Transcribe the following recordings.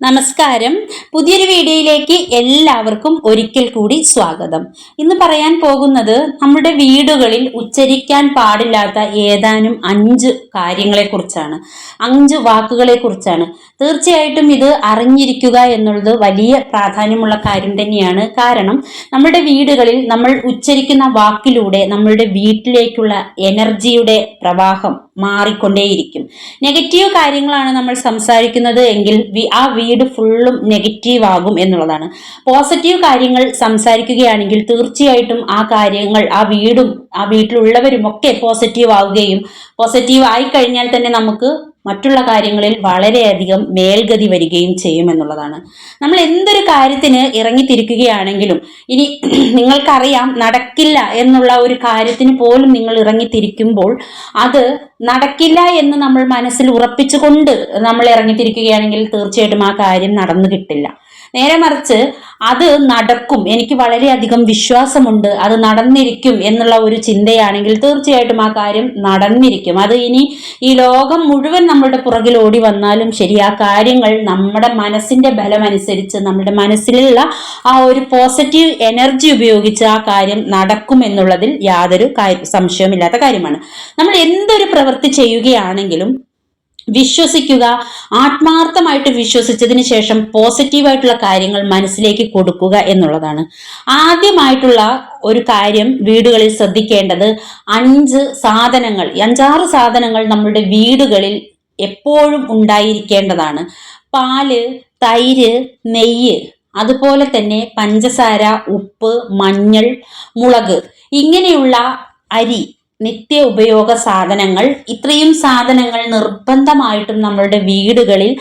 നമസ്കാരം. പുതിയൊരു വീഡിയോയിലേക്ക് എല്ലാവർക്കും ഒരിക്കൽ കൂടി സ്വാഗതം. ഇന്ന് പറയാൻ പോകുന്നത് നമ്മുടെ വീടുകളിൽ ഉച്ചരിക്കാൻ പാടില്ലാത്ത ഏതാനും അഞ്ച് കാര്യങ്ങളെക്കുറിച്ചാണ്. അഞ്ച് വാക്കുകളെക്കുറിച്ചാണ്. തീർച്ചയായിട്ടും ഇത് അറിഞ്ഞിരിക്കുക എന്നുള്ളത് വലിയ പ്രാധാന്യമുള്ള കാര്യം തന്നെയാണ്. കാരണം നമ്മുടെ വീടുകളിൽ നമ്മൾ ഉച്ചരിക്കുന്ന വാക്കിലൂടെ നമ്മളുടെ വീട്ടിലേക്കുള്ള എനർജിയുടെ പ്രവാഹം മാറിക്കൊണ്ടേയിരിക്കും. നെഗറ്റീവ് കാര്യങ്ങളാണ് നമ്മൾ സംസാരിക്കുന്നത് എങ്കിൽ ആ വീട് ഫുള്ളും നെഗറ്റീവ് ആകും എന്നുള്ളതാണ്. പോസിറ്റീവ് കാര്യങ്ങൾ സംസാരിക്കുകയാണെങ്കിൽ തീർച്ചയായിട്ടും ആ കാര്യങ്ങൾ ആ വീടും ആ വീട്ടിലുള്ളവരും ഒക്കെ പോസിറ്റീവ് ആവുകയും പോസിറ്റീവ് ആയി കഴിഞ്ഞാൽ തന്നെ നമുക്ക് മറ്റുള്ള കാര്യങ്ങളിൽ വളരെയധികം മേൽഗതി വരികയും ചെയ്യുമെന്നുള്ളതാണ് നമ്മൾ എന്തൊരു കാര്യത്തിന് ഇറങ്ങിത്തിരിക്കുകയാണെങ്കിലും ഇനി നിങ്ങൾക്കറിയാം നടക്കില്ല എന്നുള്ള ഒരു കാര്യത്തിന് പോലും നിങ്ങൾ ഇറങ്ങിത്തിരിക്കുമ്പോൾ അത് നടക്കില്ല എന്ന് നമ്മൾ മനസ്സിൽ ഉറപ്പിച്ചുകൊണ്ട് നമ്മൾ ഇറങ്ങിത്തിരിക്കുകയാണെങ്കിൽ തീർച്ചയായിട്ടും ആ കാര്യം നടന്നു കിട്ടില്ല. നേരെ മറിച്ച് അത് നടക്കും. എനിക്ക് വളരെയധികം വിശ്വാസമുണ്ട്. അത് നടന്നിരിക്കും എന്നുള്ള ഒരു ചിന്തയാണെങ്കിൽ തീർച്ചയായിട്ടും ആ കാര്യം നടന്നിരിക്കും. അത് ഇനി ഈ ലോകം മുഴുവൻ നമ്മളുടെ പുറകിൽ ഓടി വന്നാലും ശരി ആ കാര്യങ്ങൾ നമ്മുടെ മനസ്സിന്റെ ബലമനുസരിച്ച് നമ്മുടെ മനസ്സിലുള്ള ആ ഒരു പോസിറ്റീവ് എനർജി ഉപയോഗിച്ച് ആ കാര്യം നടക്കും എന്നുള്ളതിൽ യാതൊരു സംശയവുമില്ലാത്ത കാര്യമാണ്. നമ്മൾ എന്തൊരു പ്രവൃത്തി ചെയ്യുകയാണെങ്കിലും വിശ്വസിക്കുക ആത്മാർത്ഥമായിട്ട് വിശ്വസിച്ചതിന് ശേഷം പോസിറ്റീവായിട്ടുള്ള കാര്യങ്ങൾ മനസ്സിലേക്ക് കൊടുക്കുക എന്നുള്ളതാണ്. ആദ്യമായിട്ടുള്ള ഒരു കാര്യം വീടുകളിൽ ശ്രദ്ധിക്കേണ്ടത് അഞ്ച് സാധനങ്ങൾ അഞ്ചാറ് സാധനങ്ങൾ നമ്മളുടെ വീടുകളിൽ എപ്പോഴും ഉണ്ടായിരിക്കേണ്ടതാണ്. പാൽ തൈര് നെയ്യ് അതുപോലെ തന്നെ പഞ്ചസാര ഉപ്പ് മഞ്ഞൾ മുളക് ഇങ്ങനെയുള്ള അരി നിത്യ ഉപയോഗ സാധനങ്ങൾ ഇത്രയും സാധനങ്ങൾ നിർബന്ധമായിട്ടും നമ്മളുടെ വീടുകളിൽ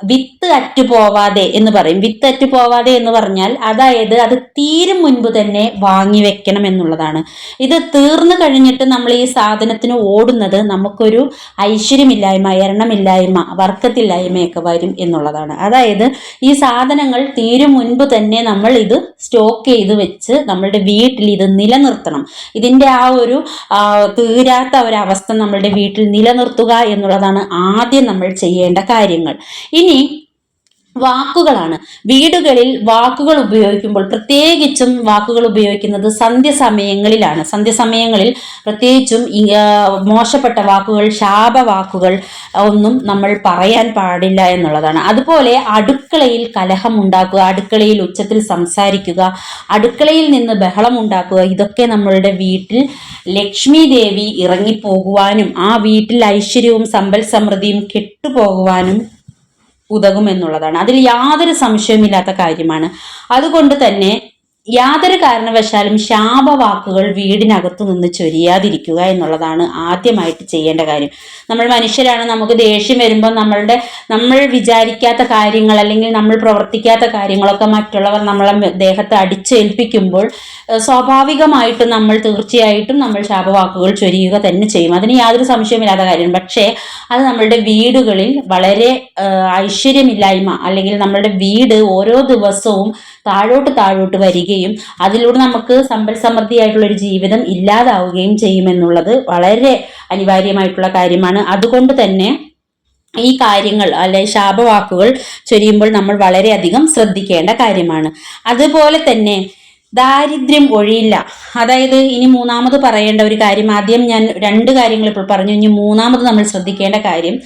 വിത്ത് അറ്റുപോവാതെ എന്ന് പറയും. വിത്ത് അറ്റുപോവാതെ എന്ന് പറഞ്ഞാൽ അതായത് അത് തീരും മുൻപ് തന്നെ വാങ്ങി വെക്കണം എന്നുള്ളതാണ്. ഇത് തീർന്നു കഴിഞ്ഞിട്ട് നമ്മൾ ഈ സാധനത്തിന് ഓടുന്നത് നമുക്കൊരു ഐശ്വര്യമില്ലായ്മ എരണമില്ലായ്മ വർക്കത്തില്ലായ്മയൊക്കെ വരും എന്നുള്ളതാണ്. അതായത് ഈ സാധനങ്ങൾ തീരും മുൻപ് തന്നെ നമ്മൾ ഇത് സ്റ്റോക്ക് ചെയ്ത് വെച്ച് നമ്മളുടെ വീട്ടിൽ ഇത് നിലനിർത്തണം. ഇതിന്റെ ആ ഒരു തീരാത്ത ഒരവസ്ഥ നമ്മളുടെ വീട്ടിൽ നിലനിർത്തുക എന്നുള്ളതാണ് ആദ്യം നമ്മൾ ചെയ്യേണ്ട കാര്യങ്ങൾ. ഇനി വാക്കുകളാണ്. വീടുകളിൽ വാക്കുകൾ ഉപയോഗിക്കുമ്പോൾ പ്രത്യേകിച്ചും വാക്കുകൾ ഉപയോഗിക്കുന്നത് സന്ധ്യസമയങ്ങളിലാണ്. സന്ധ്യസമയങ്ങളിൽ പ്രത്യേകിച്ചും മോശപ്പെട്ട വാക്കുകൾ ശാപവാക്കുകൾ ഒന്നും നമ്മൾ പറയാൻ പാടില്ല എന്നുള്ളതാണ്. അതുപോലെ അടുക്കളയിൽ കലഹം ഉണ്ടാക്കുക അടുക്കളയിൽ ഉച്ചത്തിൽ സംസാരിക്കുക അടുക്കളയിൽ നിന്ന് ബഹളം ഉണ്ടാക്കുക ഇതൊക്കെ നമ്മളുടെ വീട്ടിൽ ലക്ഷ്മി ദേവി ഇറങ്ങിപ്പോകുവാനും ആ വീട്ടിൽ ഐശ്വര്യവും സമ്പൽ സമൃദ്ധിയും കെട്ടുപോകുവാനും ഉതകുമെന്നുള്ളതാണ്. അതിൽ യാതൊരു സംശയമില്ലാത്ത കാര്യമാണ്. അതുകൊണ്ട് തന്നെ യാതൊരു കാരണവശാലും ശാപവാക്കുകൾ വീടിനകത്തു നിന്ന് ചൊരിയാതിരിക്കുക എന്നുള്ളതാണ് ആദ്യമായിട്ട് ചെയ്യേണ്ട കാര്യം. നമ്മൾ മനുഷ്യരാണ് നമുക്ക് ദേഷ്യം വരുമ്പോൾ നമ്മളുടെ നമ്മൾ വിചാരിക്കാത്ത കാര്യങ്ങൾ അല്ലെങ്കിൽ നമ്മൾ പ്രവർത്തിക്കാത്ത കാര്യങ്ങളൊക്കെ മറ്റുള്ളവർ നമ്മളെ ദേഹത്ത് അടിച്ചേൽപ്പിക്കുമ്പോൾ സ്വാഭാവികമായിട്ടും നമ്മൾ തീർച്ചയായിട്ടും നമ്മൾ ശാപവാക്കുകൾ ചൊരിയുക തന്നെ ചെയ്യും. അതിന് യാതൊരു സംശയമില്ലാത്ത കാര്യം. പക്ഷേ അത് നമ്മളുടെ വീടുകളിൽ വളരെ ഐശ്വര്യമില്ലായ്മ അല്ലെങ്കിൽ നമ്മളുടെ വീട് ഓരോ ദിവസവും താഴോട്ട് താഴോട്ട് വരികയും അതിലൂടെ നമുക്ക് സമ്പൽ സമൃദ്ധിയായിട്ടുള്ള ഒരു ജീവിതം ഇല്ലാതാവുകയും ചെയ്യുമെന്നുള്ളത് വളരെ അനിവാര്യമായിട്ടുള്ള കാര്യമാണ്. അതുകൊണ്ട് തന്നെ ഈ കാര്യങ്ങൾ അല്ലെ ശാപവാക്കുകൾ ചൊരിയുമ്പോൾ നമ്മൾ വളരെയധികം ശ്രദ്ധിക്കേണ്ട കാര്യമാണ്. അതുപോലെ തന്നെ ദാരിദ്ര്യം ഒഴിയില്ല. അതായത് ഇനി മൂന്നാമത് പറയേണ്ട ഒരു കാര്യം ആദ്യം ഞാൻ രണ്ട് കാര്യങ്ങൾ ഇപ്പോൾ പറഞ്ഞു. ഇനി മൂന്നാമത് നമ്മൾ ശ്രദ്ധിക്കേണ്ട കാര്യം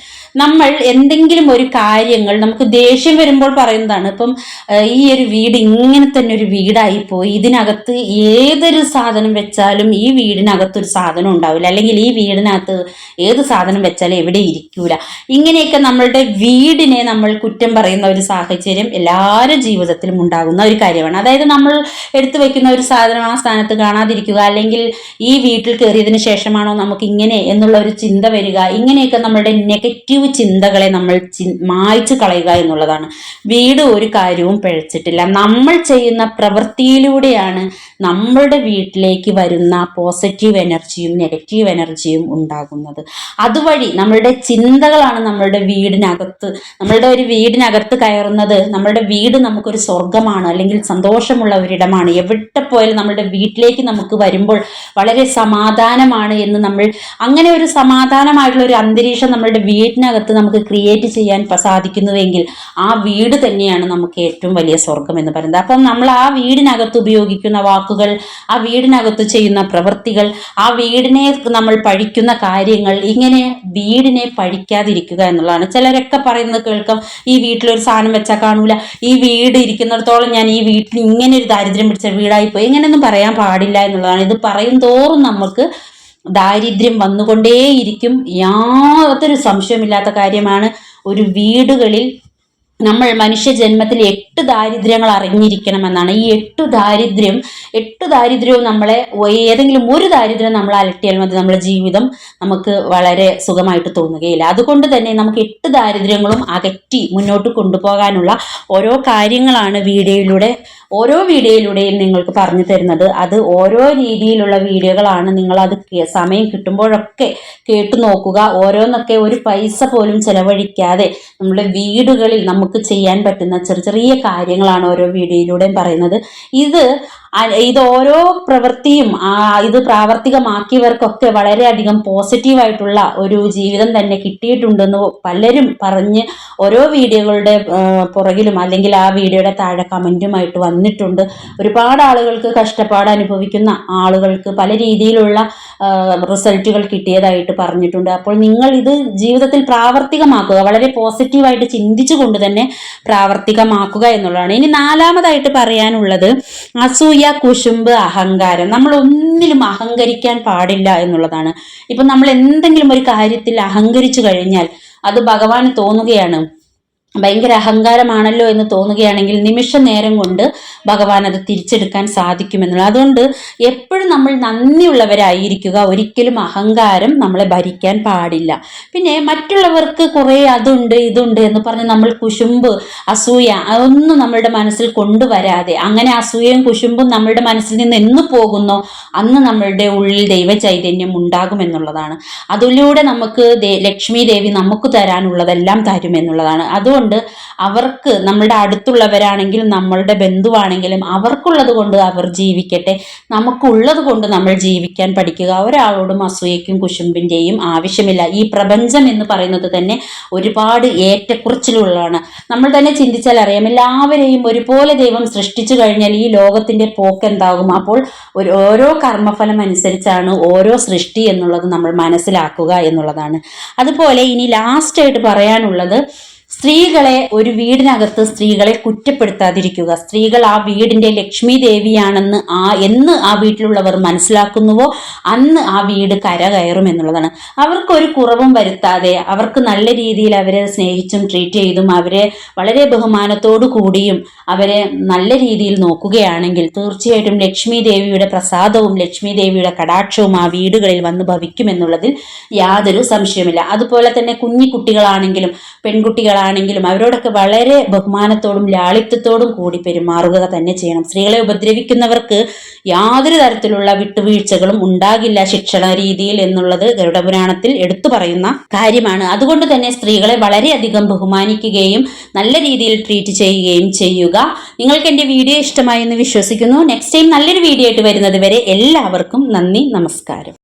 നമ്മൾ എന്തെങ്കിലും ഒരു കാര്യങ്ങൾ നമുക്ക് ദേഷ്യം വരുമ്പോൾ പറയുന്നതാണ് ഇപ്പം ഈ ഒരു വീട് ഇങ്ങനെ തന്നെ ഒരു വീടായി പോയി ഇതിനകത്ത് ഏതൊരു സാധനം വെച്ചാലും ഈ വീടിനകത്ത് ഒരു സാധനം ഉണ്ടാവില്ല. അല്ലെങ്കിൽ ഈ വീടിനകത്ത് ഏത് സാധനം വെച്ചാലും എവിടെ ഇരിക്കൂല. ഇങ്ങനെയൊക്കെ നമ്മളുടെ വീടിനെ നമ്മൾ കുറ്റം പറയുന്ന ഒരു സാഹചര്യം എല്ലാവരുടെ ജീവിതത്തിലും ഉണ്ടാകുന്ന ഒരു കാര്യമാണ്. അതായത് നമ്മൾ എടുത്തു വെക്കുന്ന ഒരു സാധനം ആ സ്ഥാനത്ത് കാണാതിരിക്കുക അല്ലെങ്കിൽ ഈ വീട്ടിൽ കയറിയതിന് ശേഷമാണോ നമുക്ക് ഇങ്ങനെ എന്നുള്ള ഒരു ചിന്ത വരിക ഇങ്ങനെയൊക്കെ നമ്മളുടെ നെഗറ്റീവ് ചിന്തകളെ നമ്മൾ മായ്ച്ചു കളയുക എന്നുള്ളതാണ്. വീട് ഒരു കാര്യവും പിഴച്ചിട്ടില്ല. നമ്മൾ ചെയ്യുന്ന പ്രവൃത്തിയിലൂടെയാണ് നമ്മളുടെ വീട്ടിലേക്ക് വരുന്ന പോസിറ്റീവ് എനർജിയും നെഗറ്റീവ് എനർജിയും ഉണ്ടാകുന്നത്. അതുവഴി നമ്മളുടെ ചിന്തകളാണ് നമ്മളുടെ വീടിനകത്ത് നമ്മളുടെ ഒരു വീടിനകത്ത് കയറുന്നത്. നമ്മളുടെ വീട് നമുക്കൊരു സ്വർഗമാണ് അല്ലെങ്കിൽ സന്തോഷമുള്ള ഒരിടമാണ്. എവിടെ പോയാലും നമ്മളുടെ വീട്ടിലേക്ക് നമുക്ക് വരുമ്പോൾ വളരെ സമാധാനമാണ് എന്ന് നമ്മൾ അങ്ങനെ ഒരു സമാധാനമായിട്ടുള്ള ഒരു അന്തരീക്ഷം നമ്മളുടെ വീടിനകത്ത് വീടിനകത്ത് നമുക്ക് ക്രിയേറ്റ് ചെയ്യാൻ സാധിക്കുന്നുവെങ്കിൽ ആ വീട് തന്നെയാണ് നമുക്ക് ഏറ്റവും വലിയ സ്വർഗം എന്ന് പറയുന്നത്. അപ്പം നമ്മൾ ആ വീടിനകത്ത് ഉപയോഗിക്കുന്ന വാക്കുകൾ ആ വീടിനകത്ത് ചെയ്യുന്ന പ്രവൃത്തികൾ ആ വീടിനെ നമ്മൾ പഴിക്കുന്ന കാര്യങ്ങൾ ഇങ്ങനെ വീടിനെ പഴിക്കാതിരിക്കുക എന്നുള്ളതാണ്. ചിലരൊക്കെ പറയുന്നത് കേൾക്കാം ഈ വീട്ടിലൊരു സാധനം വെച്ചാൽ കാണൂല. ഈ വീട് ഇരിക്കുന്നിടത്തോളം ഞാൻ ഈ വീട്ടിൽ ഇങ്ങനെ ഒരു ദാരിദ്ര്യം പിടിച്ച വീടായി പോയി ഇങ്ങനെയൊന്നും പറയാൻ പാടില്ല എന്നുള്ളതാണ്. ഇത് പറയും തോറും നമുക്ക് ദാരിദ്ര്യം വന്നുകൊണ്ടേയിരിക്കും. യാതൊരു സംശയമില്ലാത്ത കാര്യമാണ് ഒരു വീടുകളിൽ നമ്മൾ മനുഷ്യജന്മത്തിൽ എട്ട് ദാരിദ്ര്യങ്ങൾ അറിഞ്ഞിരിക്കണമെന്നാണ്. ഈ എട്ട് ദാരിദ്ര്യം എട്ട് ദാരിദ്ര്യവും നമ്മളെ ഏതെങ്കിലും ഒരു ദാരിദ്ര്യം നമ്മൾ അലട്ടിയാൽ മതി. നമ്മുടെ ജീവിതം നമുക്ക് വളരെ സുഖമായിട്ട് തോന്നുകയില്ല. അതുകൊണ്ട് തന്നെ നമുക്ക് എട്ട് ദാരിദ്ര്യങ്ങളും അകറ്റി മുന്നോട്ട് കൊണ്ടുപോകാനുള്ള ഓരോ കാര്യങ്ങളാണ് വീഡിയോയിലൂടെ ഓരോ വീഡിയോയിലൂടെയും നിങ്ങൾക്ക് പറഞ്ഞു തരുന്നത്. അത് ഓരോ രീതിയിലുള്ള വീഡിയോകളാണ്. നിങ്ങൾ അത് സമയം കിട്ടുമ്പോഴൊക്കെ കേട്ടു നോക്കുക. ഓരോന്നൊക്കെ ഒരു പൈസ പോലും ചെലവഴിക്കാതെ നമ്മുടെ വീടുകളിൽ നമുക്ക് ചെയ്യാൻ പറ്റുന്ന ചെറിയ ചെറിയ കാര്യങ്ങളാണ് ഓരോ വീഡിയോയിലൂടെയും പറയുന്നത്. ഇത് ഇത് ഓരോ പ്രവൃത്തിയും ഇത് പ്രാവർത്തികമാക്കിയവർക്കൊക്കെ വളരെയധികം പോസിറ്റീവായിട്ടുള്ള ഒരു ജീവിതം തന്നെ കിട്ടിയിട്ടുണ്ടെന്ന് പലരും പറഞ്ഞ് ഓരോ വീഡിയോകളുടെ പുറകിലും അല്ലെങ്കിൽ ആ വീഡിയോയുടെ താഴെ കമന്റുമായിട്ട് വന്നിട്ടുണ്ട്. ഒരുപാട് ആളുകൾക്ക് കഷ്ടപ്പാട് അനുഭവിക്കുന്ന ആളുകൾക്ക് പല രീതിയിലുള്ള റിസൾട്ടുകൾ കിട്ടിയതായിട്ട് പറഞ്ഞിട്ടുണ്ട്. അപ്പോൾ നിങ്ങൾ ഇത് ജീവിതത്തിൽ പ്രാവർത്തികമാക്കുക വളരെ പോസിറ്റീവായിട്ട് ചിന്തിച്ചുകൊണ്ട് തന്നെ പ്രാവർത്തികമാക്കുക എന്നുള്ളതാണ്. ഇനി നാലാമതായിട്ട് പറയാനുള്ളത് അസൂയ കുശുമ്പ് അഹങ്കാരം. നമ്മൾ ഒന്നിലും അഹങ്കരിക്കാൻ പാടില്ല എന്നുള്ളതാണ്. ഇപ്പം നമ്മൾ എന്തെങ്കിലും ഒരു കാര്യത്തിൽ അഹങ്കരിച്ചു കഴിഞ്ഞാൽ അത് ഭഗവാന് തോന്നുകയാണ്. ഭയങ്കര അഹങ്കാരമാണല്ലോ എന്ന് തോന്നുകയാണെങ്കിൽ നിമിഷ നേരം കൊണ്ട് ഭഗവാൻ അത് തിരിച്ചെടുക്കാൻ സാധിക്കുമെന്നുള്ളത് അതുകൊണ്ട് എപ്പോഴും നമ്മൾ നന്ദിയുള്ളവരായിരിക്കുക. ഒരിക്കലും അഹങ്കാരം നമ്മളെ ഭരിക്കാൻ പാടില്ല. പിന്നെ മറ്റുള്ളവർക്ക് കുറേ അതുണ്ട് ഇതുണ്ട് എന്ന് പറഞ്ഞ് നമ്മൾ കുശുമ്പ് അസൂയ അതൊന്നും നമ്മളുടെ മനസ്സിൽ കൊണ്ടുവരാതെ അങ്ങനെ അസൂയയും കുശുമ്പും നമ്മളുടെ മനസ്സിൽ നിന്ന് എന്ന് പോകുന്നോ അന്ന് നമ്മളുടെ ഉള്ളിൽ ദൈവചൈതന്യം ഉണ്ടാകുമെന്നുള്ളതാണ്. അതിലൂടെ നമുക്ക് ലക്ഷ്മി ദേവി നമുക്ക് തരാനുള്ളതെല്ലാം തരുമെന്നുള്ളതാണ്. അതുകൊണ്ട് അവർക്ക് നമ്മുടെ അടുത്തുള്ളവരാണെങ്കിലും നമ്മളുടെ ബന്ധുവാണെങ്കിലും അവർക്കുള്ളത് കൊണ്ട് അവർ ജീവിക്കട്ടെ. നമുക്കുള്ളത് കൊണ്ട് നമ്മൾ ജീവിക്കാൻ പഠിക്കുക. ഒരാളോടും അസൂയയ്ക്കും കുശുമ്പിന്റെയും ആവശ്യമില്ല. ഈ പ്രപഞ്ചം എന്ന് പറയുന്നത് തന്നെ ഒരുപാട് ഏറ്റക്കുറച്ചിലുള്ളതാണ്. നമ്മൾ തന്നെ ചിന്തിച്ചാൽ അറിയാം എല്ലാവരെയും ഒരുപോലെ ദൈവം സൃഷ്ടിച്ചു കഴിഞ്ഞാൽ ഈ ലോകത്തിന്റെ പോക്ക് എന്താകും? അപ്പോൾ ഒരു ഓരോ കർമ്മഫലം അനുസരിച്ചാണ് ഓരോ സൃഷ്ടി എന്നുള്ളത് നമ്മൾ മനസ്സിലാക്കുക എന്നുള്ളതാണ്. അതുപോലെ ഇനി ലാസ്റ്റായിട്ട് പറയാനുള്ളത് സ്ത്രീകളെ ഒരു വീടിനകത്ത് സ്ത്രീകളെ കുറ്റപ്പെടുത്താതിരിക്കുക. സ്ത്രീകൾ ആ വീടിന്റെ ലക്ഷ്മി ദേവിയാണെന്ന് ആ എന്ന് ആ വീട്ടിലുള്ളവർ മനസ്സിലാക്കുന്നുവോ? അന്ന് ആ വീട് കര കയറും എന്നുള്ളതാണ്. അവർക്കൊരു കുറവും വരുത്താതെ അവർക്ക് നല്ല രീതിയിൽ അവരെ സ്നേഹിച്ചും ട്രീറ്റ് ചെയ്തും അവരെ വളരെ ബഹുമാനത്തോടു കൂടിയും അവരെ നല്ല രീതിയിൽ നോക്കുകയാണെങ്കിൽ തീർച്ചയായിട്ടും ലക്ഷ്മി ദേവിയുടെ പ്രസാദവും ലക്ഷ്മി ദേവിയുടെ കടാക്ഷവും ആ വീടുകളിൽ വന്ന് ഭവിക്കും എന്നുള്ളതിൽ യാതൊരു സംശയമില്ല അതുപോലെ തന്നെ കുഞ്ഞി കുട്ടികളാണെങ്കിലും പെൺകുട്ടികളാണെങ്കിലും അവരോടൊക്കെ വളരെ ബഹുമാനത്തോടും ലാളിത്യത്തോടും കൂടി പെരുമാറുക തന്നെ ചെയ്യണം. സ്ത്രീകളെ ഉപദ്രവിക്കുന്നവർക്ക് യാതൊരു തരത്തിലുള്ള വിട്ടുവീഴ്ചകളും ഉണ്ടാകില്ല ശിക്ഷണ രീതിയിൽ എന്നുള്ളത് ഗരുഡ പുരാണത്തിൽ എടുത്തു പറയുന്ന കാര്യമാണ്. അതുകൊണ്ട് തന്നെ സ്ത്രീകളെ വളരെയധികം ബഹുമാനിക്കുകയും നല്ല രീതിയിൽ ട്രീറ്റ് ചെയ്യുകയും ചെയ്യുക. നിങ്ങൾക്ക് എന്റെ വീഡിയോ ഇഷ്ടമായി എന്ന് വിശ്വസിക്കുന്നു. നെക്സ്റ്റ് ടൈം നല്ലൊരു വീഡിയോ ആയിട്ട് വരുന്നത് വരെ എല്ലാവർക്കും നന്ദി നമസ്കാരം.